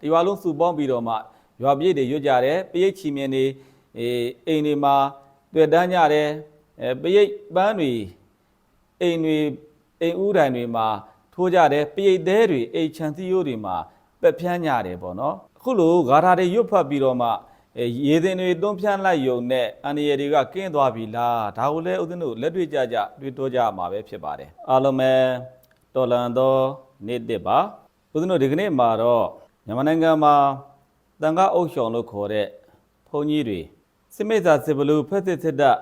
ဒီရွာလုံးစုပေါင်းပြီးတော့မှရွာပြည့်တွေရွတ်ကြတယ်ပရိတ်ချီမြင်တွေအေးအိမ်တွေမှာတွေ့တန်းကြတယ်အဲပရိတ်ပန်းတွေအိမ်တွေအိမ်ဥတိုင်တွေမှာထိုးကြတယ်ပရိတ်သေးတွေအိမ်ချန်သီယိုးတွေမှာပက်ဖြန်းကြတယ်ပေါ့နော်အခုလိုဂါထာတွေရွတ်ဖတ်ပြီးတော့မှအဲရေသင်တွေသွန်းဖြန်းလိုက်ယုံနဲ့အန္တရာယ်တွေကကင်းသွားပြီလားဒါကိုလည်းဦးဇင်းတို့လက်တွေ့ကြကြတွေ့တော့ကြမှာပဲဖြစ်ပါတယ်အားလုံးပဲတော်လန်သောနေ့တစ်ပါဦးဇင်းတို့ဒီကနေ့မှာတော့ မြန်မာနိုင်ငံမှာတန်ခါအုပ်ရှောင်လို့ခေါ်တဲ့ဘုန်းကြီးတွေစစ်မိတ်စာစစ်ဘလူဖက်စစ်စစ်တပ်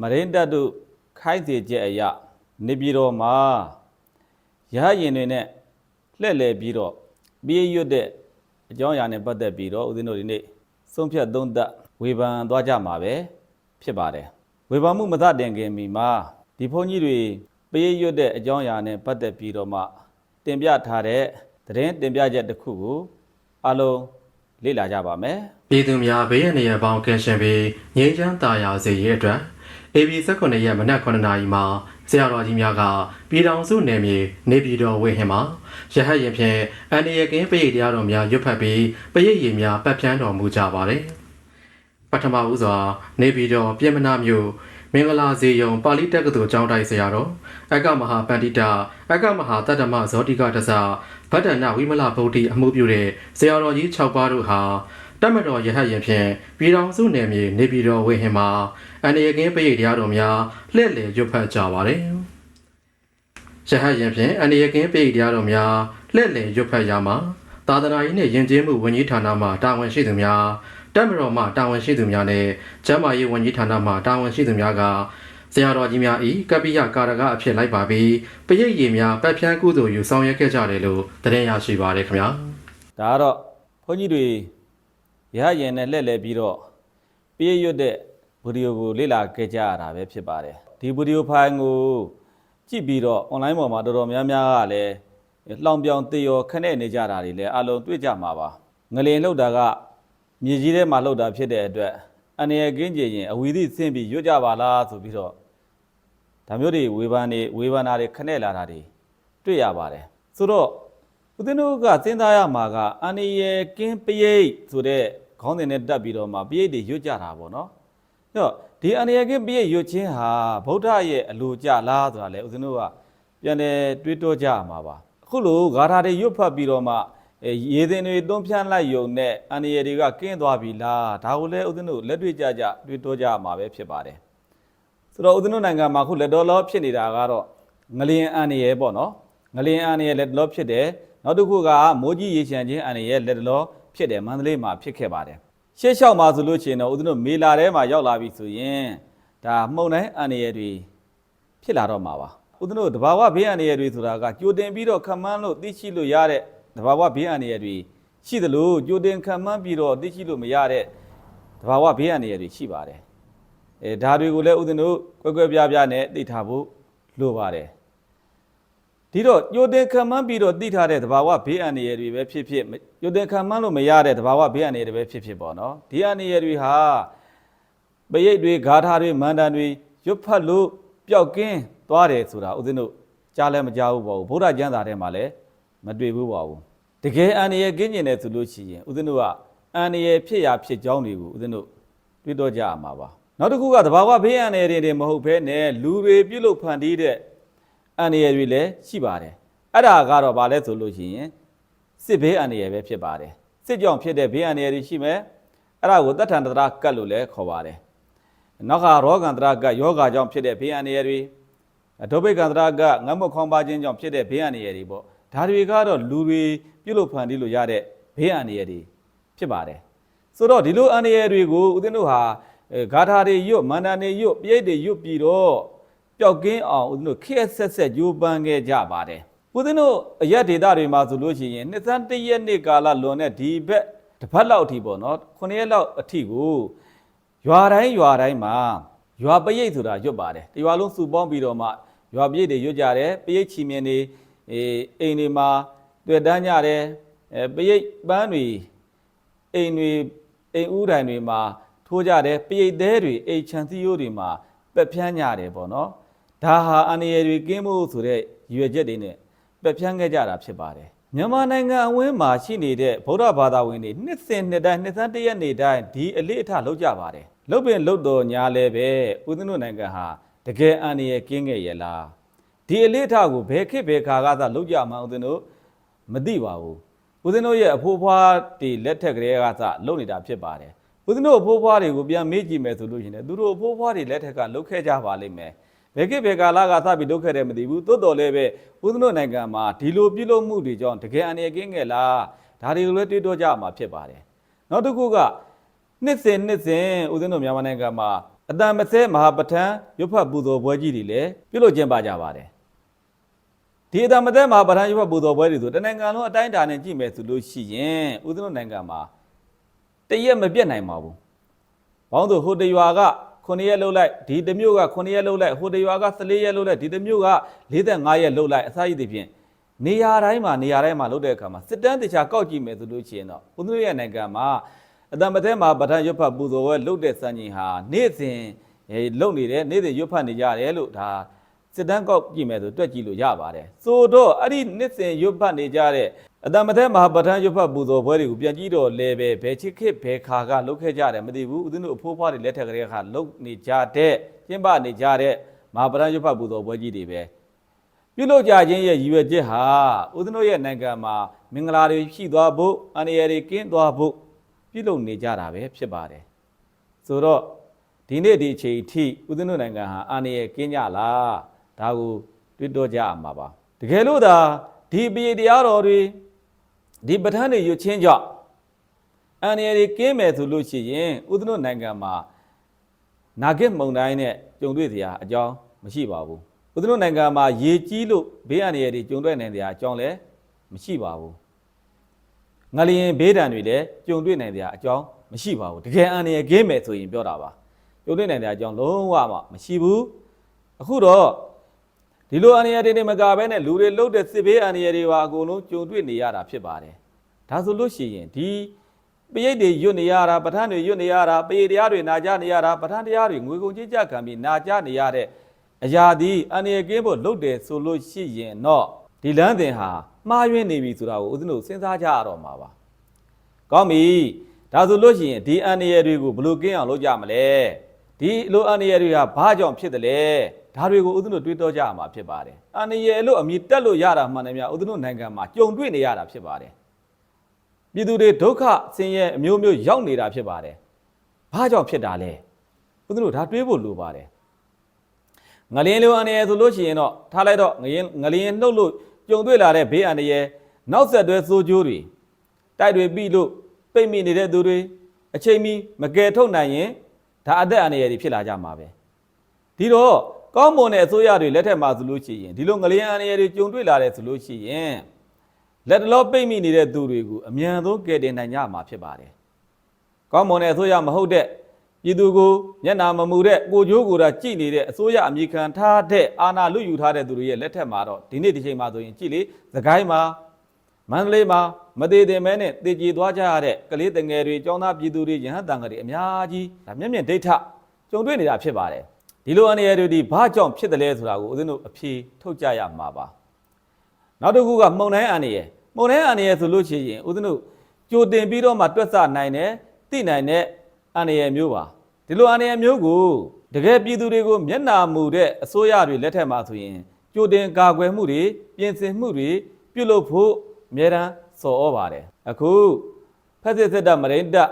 မရင်းတပ်တို့ခိုင်းစေချက်အရနေပြည်တော်မှာရဟရင်တွေနဲ့လှည့်လည်ပြီးတော့ပြေးရွတ်တဲ့အကြောင်းအရာနဲ့ပတ်သက်ပြီးတော့ဦးဇင်းတို့ဒီနေ့ဆုံးဖြတ်သုံးသပ်ဝေဖန်သွားကြမှာပဲဖြစ်ပါတယ်ဝေဖန်မှုမသတင်ခင်မီမှာဒီဘုန်းကြီးတွေပြေးရွတ်တဲ့အကြောင်းအရာနဲ့ပတ်သက်ပြီးတော့မှတင်ပြထားတဲ့ သတင်းတင်ပြချက်တစ်ခုကိုအလုံးလေ့လာကြပါမယ်ပြည်သူများဘေးရန်နေရပေါင်းကင်းရှင်းပြီးငြိမ်းချမ်းသာယာစေရေးအတွက် AB 19ရက်မနက်9:00နာရီမှာဆရာတော်ကြီးများကပြည်တော်စုနယ်မြေနေပြည်တော်ဝေဟင်မှာရဟတ်ရင်ဖြင့်အန္တရာယ်ကင်းပိရိတရားတော်များရွတ်ဖတ်ပြီးပရိတ်ရည်များပတ်ဖြန်းတော်မူကြပါတယ်ပထမဦးစွာနေပြည်တော်ပြည်မနာမြို့ မင်္ဂလာဇေယုံပါဠိတက္ကသိုလ်ကျောင်းတိုက်ဆရာတော်အက္ကမဟာပန္တိတာအက္ကမဟာတတ္တမဇောတိကတသဗတ္တနာဝိမလဗုဒ္ဓအမှုပြုတဲ့ဆရာတော်ကြီး6ပါးတို့ဟာတတ်မတော်ရဟတ်ရင်ဖြင့်ပြည်တော်စုနယ်မြေနေပြည်တော်ဝေဟင်မှာအန္တရာယ်ကင်းပိရိတရားတော်များလှည့်လည်ရွတ်ဖတ်ကြပါတယ်။ရဟတ်ရင်ဖြင့်အန္တရာယ်ကင်းပိရိတရားတော်များလှည့်လည်ရွတ်ဖတ်ရမှာသာသနာရေးနှင့်ယဉ်ကျေးမှုဝန်ကြီးဌာနမှတာဝန်ရှိသူများ တတ်မတော်မှတာဝန်ရှိသူများနဲ့ကျန်းမာရေးဝန်ကြီးဌာနမှတာဝန်ရှိသူများကဆရာတော်ကြီးများဤကပ္ပိယကာရကအဖြစ်လိုက်ပါပြီးပရိတ်ရည်များပတ်ဖြန်းကုသိုလ်ယူဆောင်ရွက်ခဲ့ကြတယ်လို့သတင်းရရှိပါတယ်ခင်ဗျာ။ဒါကတော့ဘုန်းကြီးတွေရဟရင်နဲ့လှည့်လည်ပြီးတော့ပြေးရွတ်တဲ့ဗီဒီယိုကိုလေ့လာခဲ့ကြရတာပဲဖြစ်ပါတယ်ဒီဗီဒီယိုဖိုင်ကိုကြည့်ပြီးတော့ online ပေါ်မှာတော်တော်များများကလည်းလောင်ပြောင်တေရောခနဲ့နေကြတာတွေလည်းအလုံးတွေ့ကြမှာပါငလင်လောက်တာက မြေကြီးထဲမှာလောက်တာဖြစ်တဲ့အတွက်အနေရကင်းကြရင်အဝီသည့်ဆင်းပြီးရွတ်ကြပါလားဆိုပြီးတော့ဒါမျိုးတွေဝေဖန်နေဝေဖန်တာတွေခနဲ့လာတာတွေတွေ့ရပါတယ်ဆိုတော့ဦးဇင်းတို့ကစဉ်းစားရမှာကအန္တရာယ်ကင်းပရိတ်ဆိုတဲ့ခေါင်းစဉ်နဲ့တက်ပြီးတော့မှပရိတ်တွေရွတ်ကြတာပေါ့နော်။အဲ့တော့ဒီအန္တရာယ်ကင်းပရိတ်ရွတ်ခြင်းဟာဗုဒ္ဓရဲ့အလိုကြလားဆိုတာလေဦးဇင်းတို့ကပြန်တယ်တွေးတောကြရမှာပါ။အခုလိုဂါထာတွေရွတ်ဖတ်ပြီးတော့မှအဲ ရေသင်တွေသွန်းဖြန်းလိုက်ယုံနဲ့အန္တရာယ်တွေကကင်းသွားပြီလားဒါကိုလည်းဦးဇင်းတို့လက်တွေ့ကြကြတွေးတောကြရမှာပဲဖြစ်ပါတယ်။ဆိုတော့ဦးဇင်းတို့နိုင်ငံမှာအခုလက်တော်လောဖြစ်နေတာကတော့ငလျင်အန္တရာယ်ပေါ့နော်။ငလျင်အန္တရာယ်လက်တော်ဖြစ်တယ်။နောက်တစ်ခုကမိုးကြီးရေရှမ်းခြင်းအနေရဲ့လက်တလောဖြစ်တယ်မန္တလေးမှာဖြစ်ခဲ့ပါတယ်ရှေ့လျှောက်မှာဆိုလို့ရှိရင်တော့ဦးဇင်းတို့မေလာထဲမှာရောက်လာပြီဆိုရင်ဒါမှုန်တိုင်းအနေရတွေဖြစ်လာတော့မှာပါဦးဇင်းတို့တဘာဝဘေးအနေရတွေဆိုတာကကြိုတင်ပြီးတော့ခံမှန်းလို့သိရှိလို့ရတဲ့ တဘာဝဘေးအနေရတွေရှိသလိုကြိုတင်ခံမှန်းပြီးတော့သိရှိလို့မရတဲ့တဘာဝဘေးအနေရတွေရှိပါတယ်အဲဒါတွေကိုလည်းဦးဇင်းတို့ကွဲကွဲပြားပြားနဲ့သိထားဖို့လိုပါတယ်ဒီတော့ညိုတင်ခံမှန်းပြီးတော့သိထားတဲ့သဘာဝဘေးအန္တရာယ်တွေပဲဖြစ်ဖြစ်ညိုတင်ခံမှန်းလို့မရတဲ့သဘာဝဘေးအန္တရာယ်တွေပဲဖြစ်ဖြစ်ပေါ့နော်ဒီအန္တရာယ်တွေဟာပရိတ်တွေဂါထာတွေမန္တန်တွေရွတ်ဖတ်လို့ပျောက်ကင်းသွားတယ်ဆိုတာဦးဇင်းတို့ကြားလည်းမကြားဘူးပေါ့ဘူးဗုဒ္ဓကျမ်းစာထဲမှာလည်းမတွေ့ဘူးပေါ့ဘူး တကယ်အန္တရာယ်ကင်းကျင်တယ်ဆိုလို့ရှိရင်ဦးဇင်းတို့ကအန္တရာယ်ဖြစ်ရာဖြစ်ကြောင်းတွေကိုဦးဇင်းတို့တွေ့တော့ကြရမှာပါနောက်တစ်ခုကသဘာဝဘေးအန္တရာယ်တွေမဟုတ်ဘဲနဲ့လူတွေပြုလုပ်ဖန်တီးတဲ့အန္တရာယ်တွေလည်းရှိပါတယ်အဲ့ဒါကတော့ဗာလဲဆိုလို့ရှိရင်စစ်ဘေးအန္တရာယ်ပဲဖြစ်ပါတယ်စစ်ကြောင့်ဖြစ်တဲ့ဘေးအန္တရာယ်တွေရှိမယ်အဲ့ဒါကိုတတ်ထန်တရာကတ်လို့လည်းခေါ်ပါတယ်နောက်ကရောဂန္တရာကတ်ယောဂါကြောင့်ဖြစ်တဲ့ဘေးအန္တရာယ်တွေဒုဗိကန္တရာကတ်ငတ်မခေါင်းပါခြင်းကြောင့်ဖြစ်တဲ့ဘေးအန္တရာယ်တွေပေါ့ဒါတွေကတော့လူတွေ ပြုလုပ်ဖန်တီးလို့ရတဲ့ဘေးအန္တရာယ်တွေဖြစ်ပါတယ်ဆိုတော့ဒီလိုအန္တရာယ်တွေကိုဦးဇင်းတို့ဟာအဲဂါထာတွေရွတ်မန္တန်တွေရွတ်ပြိဋ္ဌတွေရွတ်ပြီးတော့ပျောက်ကင်းအောင်ဦးဇင်းတို့ခက်ဆက်ဆက်ကြိုးပမ်းခဲ့ကြပါတယ်ဦးဇင်းတို့အရက်ဒေတာတွေမှာဆိုလို့ရှိရင်နှစ်စန်းတစ်ရက်နေ့ကာလလွန်တဲ့ဒီဘက်တစ်ပတ်လောက်အထိပေါ့နော်ခုနှစ်ရက်လောက်အထိကိုရွာတိုင်းရွာတိုင်းမှာရွာပရိတ်ဆိုတာရွတ်ပါတယ်တရွာလုံးစုပေါင်းပြီးတော့မှရွာပရိတ်တွေရွတ်ကြတယ်ပရိတ်ချီမြင်တွေအေးအိမ်တွေမှာ တွေ့တန်းကြတယ်အဲပရိတ်ပန်းတွေအိမ်တွေအိမ်ဥတိုင်တွေမှာထိုးကြတယ်ပရိတ်သေးတွေအိမ်ချန်သီယိုးတွေမှာပက်ဖြန်းကြတယ်ပေါ့နော်ဒါဟာအန္တရာယ်တွေကင်းဖို့ဆိုတဲ့ရည်ရွယ်ချက်တွေနဲ့ပက်ဖြန်းခဲ့ကြတာဖြစ်ပါတယ်မြန်မာနိုင်ငံအဝင်းမှာရှိနေတဲ့ဗုဒ္ဓဘာသာဝင်တွေနှစ်စဉ်နှစ်တိုင်းနှစ်သန်းတစ်ရက်နေတိုင်းဒီအလေးအထလုပ်ကြပါတယ်။လုပ်ပင်လုပ်တော်ညာလဲပဲဦးဇင်းတို့နိုင်ငံဟာတကယ်အန္တရာယ်ကင်းခဲ့ရဲ့လား။ဒီအလေးအထကိုဘယ်ခေတ်ဘယ်ခါကသာလုပ်ကြမှန်းဦးဇင်းတို့ မသိပါဘူး။ဦးဇင်းတို့ရဲ့အဖိုးဖွားတွေလက်ထက်ကလေးကသာလုပ်နေတာဖြစ်ပါတယ်။ဦးဇင်းတို့အဖိုးဖွားတွေကိုပြန်မေးကြည့်မယ်ဆိုလို့ရှိရင်သူတို့အဖိုးဖွားတွေလက်ထက်ကလုပ်ခဲ့ကြပါလိမ့်မယ်။ဘယ်ကိဘယ်ကာလကစပြီးလုပ်ခဲ့တယ်မသိဘူးတိုးတော်လည်းပဲဦးဇင်းတို့နိုင်ငံမှာဒီလိုပြုလုပ်မှုတွေကြောင့်တကယ်အနေကင်းငယ်လားဒါတွေကိုလည်းတွေးတောကြမှာဖြစ်ပါတယ်နောက်တစ်ခုကနှစ်စဉ်နှစ်စဉ်ဦးဇင်းတို့မြန်မာနိုင်ငံမှာအတန်မဆဲမဟာပဋ္ဌာန်းရွတ်ဖတ်ပူဇော်ပွဲကြီးတွေလည်းပြုလုပ်ကျင်းပကြပါတယ် ဒီအတန်မဆဲမဟာပဋ္ဌာန်းရွတ်ဖတ်ပူဇော်ပွဲတွေဆိုတနိုင်ငံလုံးအတိုင်းအတာနဲ့ကြည့်မယ်ဆိုလို့ရှိရင်ဦးဇင်းတို့နိုင်ငံမှာတရက်မပြတ်နိုင်ပါဘူးဘောင်းတို့ဟိုတရွာက9ရက်လှုပ်လိုက်ဒီတစ်မျိုးက9ရက်လှုပ်လိုက်ဟိုတရွာက14ရက်လှုပ်လိုက်ဒီတစ်မျိုးက45ရက်လှုပ်လိုက်အစရှိသဖြင့်နေရာတိုင်းမှာနေရာတိုင်းမှာလှုပ်တဲ့အခါမှာစစ်တမ်းတခြားကောက်ကြည့်မယ်ဆိုလို့ရှိရင်တော့ဦးသူရဲ့နိုင်ငံမှာအတံမသေးမှာပဋ္ဌာန်းရွတ်ဖတ်ပူဇော်ဝဲလှုပ်တဲ့စံချိန်ဟာနေ့စဉ်အဲလှုပ်နေတယ်နေ့စဉ်ရွတ်ဖတ်နေကြတယ်လို့ဒါ စစ်တမ်းကောက်ကြည့်မယ်ဆိုတွက်ကြည့်လို့ရပါတယ်ဆိုတော့အဲ့ဒီနေ့စဉ်ရွတ်ဖတ်နေကြတဲ့အတံမသေးမှာပဋ္ဌာန်းရွတ်ဖတ်ပူဇော်ပွဲတွေကိုပြန်ကြည့်တော့လဲပဲဘယ်ချစ်ခစ်ဘယ်ခါကလှုပ်ခဲ့ကြတယ်မသိဘူးဦးဇင်းတို့အဖိုးဖွားတွေလက်ထက်ကလေးကလှုပ်နေကြတဲ့ကျင်းပနေကြတဲ့မဟာပဋ္ဌာန်းရွတ်ဖတ်ပူဇော်ပွဲကြီးတွေပဲပြုလုပ်ကြခြင်းရဲ့ရည်ရွယ်ချက်ဟာဦးဇင်းတို့ရဲ့နိုင်ငံမှာမင်္ဂလာတွေရှိသွားဖို့အန္တရာယ်တွေကင်းသွားဖို့ပြုလုပ်နေကြတာပဲဖြစ်ပါတယ်ဆိုတော့ဒီနေ့ဒီအချိန်ထိဦးဇင်းတို့နိုင်ငံဟာအန္တရာယ်ကင်းကြလား ဒါကိုတွေးတောကြရမှာပါတကယ်လို့သာဒီပရိတရားတော်တွေဒီပဋ္ဌာန်းတွေရွတ်ချင်းကြောင့်အန္တရာယ်တွေကင်းမယ်ဆိုလို့ရှိရင်ဦးဇင်းတို့နိုင်ငံမှာနာဂစ်မုံတိုင်းနဲ့ကြုံတွေ့စရာအကြောင်းမရှိပါဘူး။ဦးဇင်းတို့နိုင်ငံမှာရေကြီးလို့ဘေးအန္တရာယ်တွေကြုံတွေ့နိုင်စရာအကြောင်းလည်းမရှိပါဘူး။ငလျင်ဘေးဒဏ်တွေလည်းကြုံတွေ့နိုင်စရာအကြောင်းမရှိပါဘူး။တကယ်အန္တရာယ်ကင်းမယ်ဆိုရင်ပြောတာပါ။ကြုံတွေ့နိုင်စရာအကြောင်းလုံးဝမှမရှိဘူး။အခုတော့ ဒီလိုအန္တရာယ်တွေနဲ့မကဘဲနဲ့လူတွေလှုပ်တဲ့စစ်ဘေးအန္တရာယ်တွေပါအကုန်လုံးကြုံတွေ့နေရတာဖြစ်ပါတယ်။ဒါဆိုလို့ရှိရင်ဒီပရိတ်တွေရွတ်နေရတာပဋ္ဌာန်းတွေရွတ်နေရတာပရိတ်တရားတွေနာကြနေရတာပဋ္ဌာန်းတရားတွေငွေကုန်ကြေးကြခံပြီးနာကြနေရတဲ့အရာဒီအန္တရာယ်ကင်းဖို့လုပ်တယ်ဆိုလို့ရှိရင်တော့ဒီလမ်းစဉ်ဟာမှားယွင်းနေပြီဆိုတာကိုဦးဇင်းတို့စဉ်းစားကြရတော့မှာပါ။ကောင်းပြီ။ဒါဆိုလို့ရှိရင်ဒီအန္တရာယ်တွေကိုဘယ်လိုကင်းအောင်လုပ်ကြမလဲ။ဒီလိုအန္တရာယ်တွေကဘာကြောင့်ဖြစ်တယ်လဲ။ ဒါတွေကိုဦးဇင်းတို့တွေးတောကြရမှာဖြစ်ပါတယ်။အန္တရာယ်လို့အမည်တက်လို့ရတာမှန်တယ်များဦးဇင်းတို့နိုင်ငံမှာကြုံတွေ့နေရတာဖြစ်ပါတယ်။ပြည်သူတွေဒုက္ခဆင်းရဲအမျိုးမျိုးရောက်နေတာဖြစ်ပါတယ်။ဘာကြောင့်ဖြစ်တာလဲ။ဘုရားတို့ဒါတွေးဖို့လိုပါတယ်။ငလျင်လိုအန္တရာယ်ဆိုလို့ရှိရင်တော့ထားလိုက်တော့ငလျင်ငလျင်နှုတ်လို့ကြုံတွေ့လာတဲ့ဘေးအန္တရာယ်နောက်ဆက်တွဲစိုးကျိုးတွေတိုက်တွေပြီးလို့ပိတ်မိနေတဲ့သူတွေအချိန်မီမကယ်ထုတ်နိုင်ရင်ဒါအသက်အန္တရာယ်တွေဖြစ်လာကြမှာပဲ။ဒီတော့ ကောင်းမွန်တဲ့အစိုးရတွေလက်ထက်မှာဆိုလို့ရှိရင်ဒီလိုငလျင်အန္တရာယ်တွေကြုံတွေ့လာတဲ့ဆိုလို့ရှိရင်လက်တလောပိတ်မိနေတဲ့သူတွေကိုအမြန်ဆုံးကယ်တင်နိုင်ကြမှာဖြစ်ပါတယ်။ကောင်းမွန်တဲ့အစိုးရမဟုတ်တဲ့ပြည်သူကိုမျက်နာမမူတဲ့ကိုကြိုးကိုယ်တာကြည်နေတဲ့အစိုးရအမိခံထားတဲ့အာဏာလွတ်ယူထားတဲ့သူတွေရဲ့လက်ထက်မှာတော့ဒီနေ့ဒီချိန်မှာဆိုရင်ကြည်လေသခိုင်းမှာမန္တလေးမှာမသေးသေးမဲနဲ့တည်ကြည်သွားကြရတဲ့ကလေးတငယ်တွေចောင်းသားပြည်သူတွေရဟန်းတန်ခါတွေအများကြီးဒါမျက်မြင်ဒိဋ္ဌကြုံတွေ့နေတာဖြစ်ပါတယ်။ ဒီလိုအနေရတွေဒီဘာကြောင့်ဖြစ်တယ်လဲဆိုတာကိုဦးဇင်းတို့အဖြေထုတ်ကြရမှာပါ။နောက်တစ်ခုကမှုန်တိုင်းအန္တရာယ်မှုန်တိုင်းအန္တရာယ်ဆိုလို့ရှိရင်ဦးဇင်းတို့ကြိုတင်ပြီးတော့မှတွက်ဆနိုင်တယ်သိနိုင်တဲ့အန္တရာယ်မျိုးပါဒီလိုအန္တရာယ်မျိုးကိုတကယ်ပြည်သူတွေကိုမျက်နာမူတဲ့အစိုးရတွေလက်ထက်မှာဆိုရင်ကြိုတင်ကာကွယ်မှုတွေပြင်ဆင်မှုတွေပြုလုပ်ဖို့အများတန်းစော်ဩပါတယ်အခုဖက်စစ်စစ်တပ်မရိန်တပ်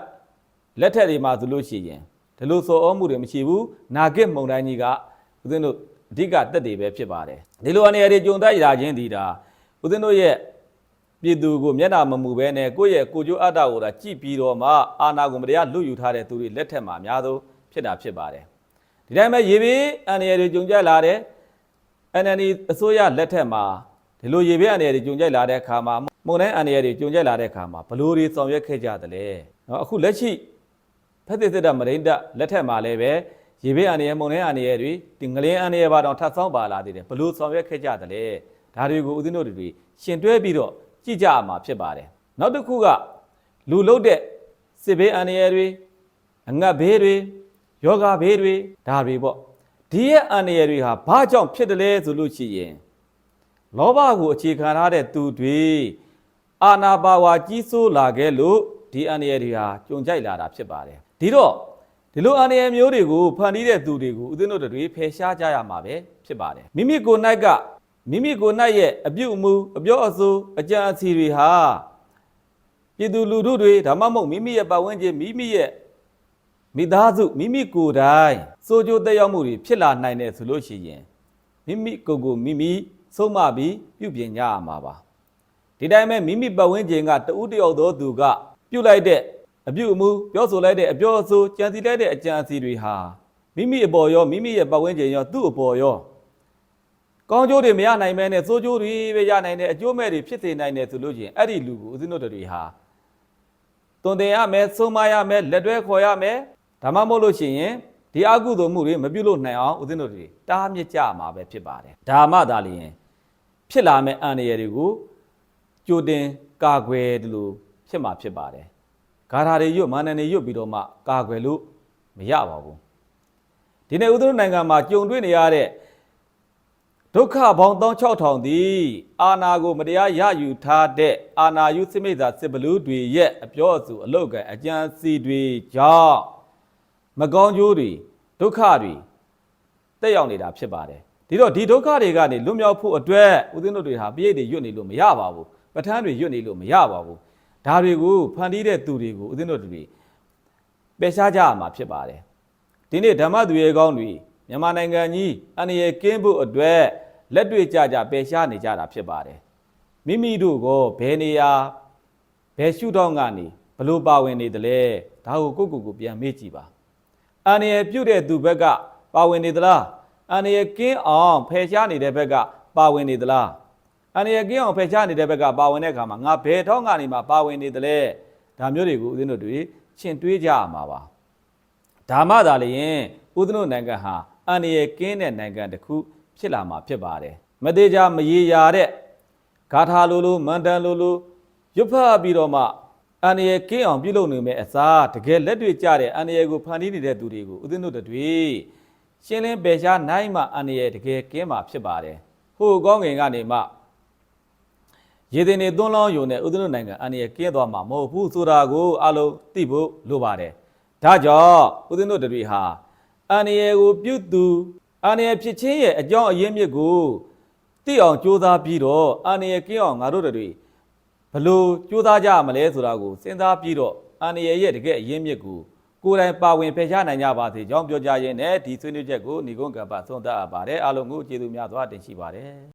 လက်ထက်တွေမှာဆိုလို့ရှိရင် ဒီလိုစော်ဩမှုတွေမရှိဘူးနာဂစ်မှုန်တိုင်းကြီးကဦးဇင်းတို့အဓိကတက်တွေပဲဖြစ်ပါတယ်ဒီလိုအနေအထားကြုံတိုက်ရခြင်းဒီဒါ ဦးဇင်းတို့ရဲ့ပြည်သူကိုမျက်နှာမမူပဲနဲ့ကိုယ့်ရဲ့ကိုကြိုးအတ္တကိုသာကြည့်ပြီးတော့မှအာနာကိုမတရားလွတ်ယူထားတဲ့သူတွေလက်ထက်မှာအများဆုံးဖြစ်တာဖြစ်ပါတယ်ဒီတိုင်းပဲရေဘေးအန္တရာယ်တွေကြုံကြလာတဲ့ NND အစိုးရလက်ထက်မှာဒီလိုရေဘေးအန္တရာယ်တွေကြုံကြလာတဲ့အခါမှာမုန်တိုင်းအန္တရာယ်တွေကြုံကြလာတဲ့အခါမှာဘလို့တွေဆောင်ရွက်ခဲ့ကြသလဲเนาะအခုလက်ရှိ ဖက်သစ်စစ်တပ်မရိန်တပ်လက်ထက်မှာလည်းပဲရေဘေးအန္တရာယ်မုန်တိုင်းအန္တရာယ်တွေဒီငလင်းအန္တရာယ်ပါတော့ထပ်ဆောင်ပါလာသေးတယ်ဘလို့ဆောင်ရွက်ခဲ့ကြသလဲဒါတွေကိုဦးဇင်းတို့တွေရှင်တွဲပြီးတော့ကြည့်ကြရမှာဖြစ်ပါတယ်နောက်တစ်ခုကလူလုတ်တဲ့စစ်ဘေးအန္တရာယ်တွေအငတ်ဘေးတွေယောဂဘေးတွေဒါတွေပေါ့ဒီရဲ့အန္တရာယ်တွေဟာဘာကြောင့်ဖြစ်တယ်လဲဆိုလို့ရှိရင်လောဘကိုအခြေခံထားတဲ့သူတွေအာနာပါဝါကြီးစိုးလာခဲ့လို့ဒီအန္တရာယ်တွေဟာကြုံကြိုက်လာတာဖြစ်ပါတယ် ဒီတော့ဒီလိုအန္တရာယ်မျိုးတွေကိုဖန်တီးတဲ့သူတွေကိုဦးဇင်းတို့တွေဖယ်ရှားကြရမှာပဲဖြစ်ပါတယ်မိမိကိုယ်၌ကမိမိကိုယ်၌ရဲ့အပြုအမူအပြောအဆိုအကြံအစီတွေဟာပြည်သူလူထုတွေဒါမှမဟုတ်မိမိရဲ့ပတ်ဝန်းကျင်မိမိရဲ့မိသားစုမိမိကိုယ်တိုင်စိုးကြိုးတက်ရောက်မှုတွေဖြစ်လာနိုင်တယ်ဆိုလို့ရှိရင်မိမိကိုယ်ကိုမိမိဆုံးမပြီးပြုပြင်ကြရမှာပါဒီတိုင်းပဲမိမိပတ်ဝန်းကျင်ကတဦးတယောက်သောသူကပြုတ်လိုက်တဲ့ အပြုတ်အမူပြောဆိုလိုက်တဲ့အပြောအဆိုကြံစီလိုက်တဲ့အကြံအစီတွေဟာမိမိအပေါ်ရောမိမိရဲ့ပတ်ဝန်းကျင်ရောသူ့အပေါ်ရောကောင်းကျိုးတွေမရနိုင်မဲနဲ့စိုးကျိုးတွေပဲရနိုင်တဲ့အကျိုးမဲ့တွေဖြစ်စေနိုင်တယ်ဆိုလို့ရှိရင်အဲ့ဒီလူကိုဦးဇင်းတို့တွေဟာတွင်တင်ရမယ်ဆုံးမရမယ်လက်တွဲခေါ်ရမယ်ဒါမှမဟုတ်လို့ရှိရင်ဒီအကုသိုလ်မှုတွေမပြုတ်လို့နိုင်အောင်ဦးဇင်းတို့တွေတားမြစ်ကြမှာပဲဖြစ်ပါတယ်ဒါမှသာလျှင်ဖြစ်လာမဲ့အန္တရာယ်တွေကိုကြိုတင်ကာကွယ်တယ်လို့ဖြစ်မှာဖြစ်ပါတယ်။ ဂါထာတွေရွတ်မာနန်တွေရွတ်ပြီးတော့မှကာကွယ်လို့မရပါဘူး။ဒီနေ့ဥဒ္ဓနိုင်ငံမှာကြုံတွေ့နေရတဲ့ဒုက္ခပေါင်း16000သည်အာနာကိုမတရားရယူထားတဲ့အာနာယုစိမိတ်သာစစ်ဘလူးတွေရဲ့အပြောအဆိုအလုတ်ကန်အကြံစီတွေကြောင့်မကောင်းကျိုးတွေဒုက္ခတွေတက်ရောက်နေတာဖြစ်ပါတယ်ဒီတော့ဒီဒုက္ခတွေကနေလွတ်မြောက်ဖို့အတွက်ဦးဇင်းတို့တွေဟာပြည့်တွေရွတ်နေလို့မရပါဘူးပဋ္ဌာန်းတွေရွတ်နေလို့မရပါဘူး ဒါတွေကိုဖန်တီးတဲ့သူတွေကိုဦးဇင်းတို့တွေပယ်ရှားကြရမှာဖြစ်ပါတယ်ဒီနေ့ဓမ္မသူရေကောင်းတွေမြန်မာနိုင်ငံကြီးအန္တရာယ်ကင်းဖို့အတွက်လက်တွေ့ကြကြပယ်ရှားနေကြတာဖြစ်ပါတယ်မိမိတို့ကဘယ်နေရာဘယ်ရှုထောင့်ကနေဘလို့ပါဝင်နေသလဲဒါကိုကိုယ့်ကိုယ်ကိုပြန်မေ့ကြည့်ပါအန္တရာယ်ပြုတ်တဲ့သူဘက်ကပါဝင်နေသလားအန္တရာယ်ကင်းအောင်ဖယ်ရှားနေတဲ့ဘက်ကပါဝင်နေသလား အန္တရာယ်ကင်းအောင်ဖယ်ရှားနေတဲ့ဘက်ကပါဝင်တဲ့အခါမှာငါဘယ်ထောင်းကနေမှပါဝင်နေသလဲဒါမျိုးတွေကိုဦးဇင်းတို့တွေရှင်းတွေးကြရမှာပါဒါမှသာလျှင်ဦးဇင်းတို့နိုင်ငံဟာအန္တရာယ်ကင်းတဲ့နိုင်ငံတစ်ခုဖြစ်လာမှာဖြစ်ပါတယ်မသေးကြမရေရာတဲ့ဂါထာလိုလိုမန္တန်လိုလိုရွတ်ဖတ်ပြီးတော့မှအန္တရာယ်ကင်းအောင်ပြုလုပ်နေမဲ့အစားတကယ်လက်တွေ့ကြတဲ့အန္တရာယ်ကိုဖန်တီးနေတဲ့သူတွေကိုဦးဇင်းတို့တွေရှင်းလင်းပယ်ရှားနိုင်မှအန္တရာယ်တကယ်ကင်းမှာဖြစ်ပါတယ်ဟိုကောင်းငင်ကနေမှ ရေတင်နေသွန်းလောင်းယုံနဲ့ဦးဇင်းတို့နိုင်ငံအန္တရာယ်ကင်းသွားမှာမဟုတ်ဘူးဆိုတာကိုအလုံးသိဖို့လိုပါတယ်ဒါကြောင့်ဦးဇင်းတို့တွေဟာအန္တရာယ်ကိုပြုသူအန္တရာယ်ဖြစ်ခြင်းရဲ့အကြောင်းအရင်းမြစ်ကိုသိအောင်ကြိုးစားပြီးတော့အန္တရာယ်ကင်းအောင်ငါတို့တွေဘလို့ကြိုးစားကြရမလဲဆိုတာကိုစဉ်းစားပြီးတော့အန္တရာယ်ရဲ့တကယ်အရင်းမြစ်ကိုကိုယ်တိုင်ပါဝင်ဖယ်ရှားနိုင်ကြပါစေကြောင်းပြောကြရင်းနဲ့ဒီဆွေးနွေးချက်ကိုညီကုန်းကပ္ပဆုံးသတ်အပ်ပါတယ်အားလုံးကိုကျေးဇူးများစွာတင်ရှိပါတယ်